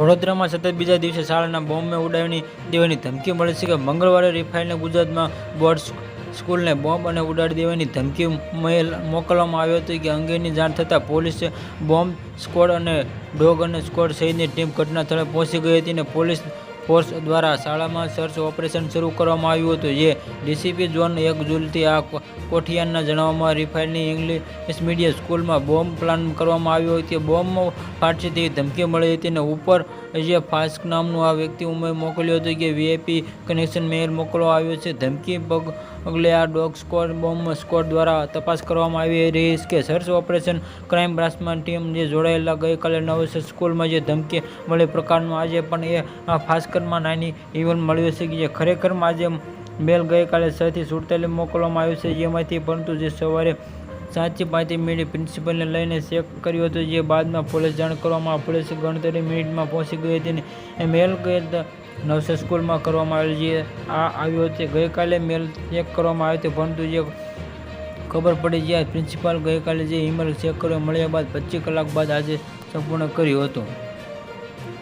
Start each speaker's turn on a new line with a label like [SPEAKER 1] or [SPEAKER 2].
[SPEAKER 1] વડોદરામાં સતત બીજા દિવસે શાળાના બોમ્બને ઉડાવીની દેવાની ધમકી મળી છે કે મંગળવારે રિફાઇલને ગુજરાતમાં બોર્ડ સ્કૂલને બોમ્બ અને ઉડાડી દેવાની ધમકી મોકલવામાં આવ્યો હતી કે અંગેની જાણ થતાં પોલીસે બોમ્બ સ્કોડ અને ડોગ અને સ્કોડ સહિતની ટીમ ઘટના સ્થળે પહોંચી ગઈ હતી અને પોલીસ ફોર્સ દ્વારા શાળામાં સર્ચ ઓપરેશન શરૂ કરવામાં આવ્યું હતું, જે ડીસીપી ઝોન એક જુલથી આ કોઠિયાના જણાવવામાં રિફાઇલની ઇંગ્લિશ મીડિયમ સ્કૂલમાં બોમ્બ પ્લાન કરવામાં આવ્યો હતો બોમ્બ ફાટશે તેવી ધમકી મળી હતી અને ઉપર જે ફાસ્ક નામનું આ વ્યક્તિ ઉમેર મોકલ્યો હતો કે વીઆઈપી કનેક્શન મેલ મોકલવામાં આવ્યો છે. ધમકી પગ પગલે આ ડોગ સ્કોડ, બોમ્બ સ્કોડ દ્વારા તપાસ કરવામાં આવી રહી છે કે સર્ચ ઓપરેશન ક્રાઇમ બ્રાન્ચમાં ટીમ જે જોડાયેલા ગઈકાલે નવસર સ્કૂલમાં જે ધમકી મળે પ્રકારનું આજે પણ એ આ ફાસ્કરમાં નાની ઇવેલ મળ્યું છે કે જે ખરેખરમાં આજે મેલ ગઈકાલે છથી સુડતાલીસ મોકલવામાં આવ્યો છે જેમાંથી પરંતુ જે સવારે સાતથી પાંચી મિનિટ પ્રિન્સિપલને લઈને ચેક કર્યું હતું, જે બાદમાં પોલીસ જાણ કરવામાં પોલીસ ગણતરી મિનિટમાં પહોંચી ગઈ હતી અને મેલ ગઈ નવસર સ્કૂલમાં કરવામાં આવેલ જે આ આવ્યો હતો ગઈકાલે મેલ ચેક કરવામાં આવ્યો હતો, પરંતુ જે ખબર પડી જ્યાં પ્રિન્સિપાલ ગઈકાલે જે ઈમેલ ચેક કર્યો, મળ્યા બાદ પચીસ કલાક બાદ આજે સંપૂર્ણ કર્યું હતું.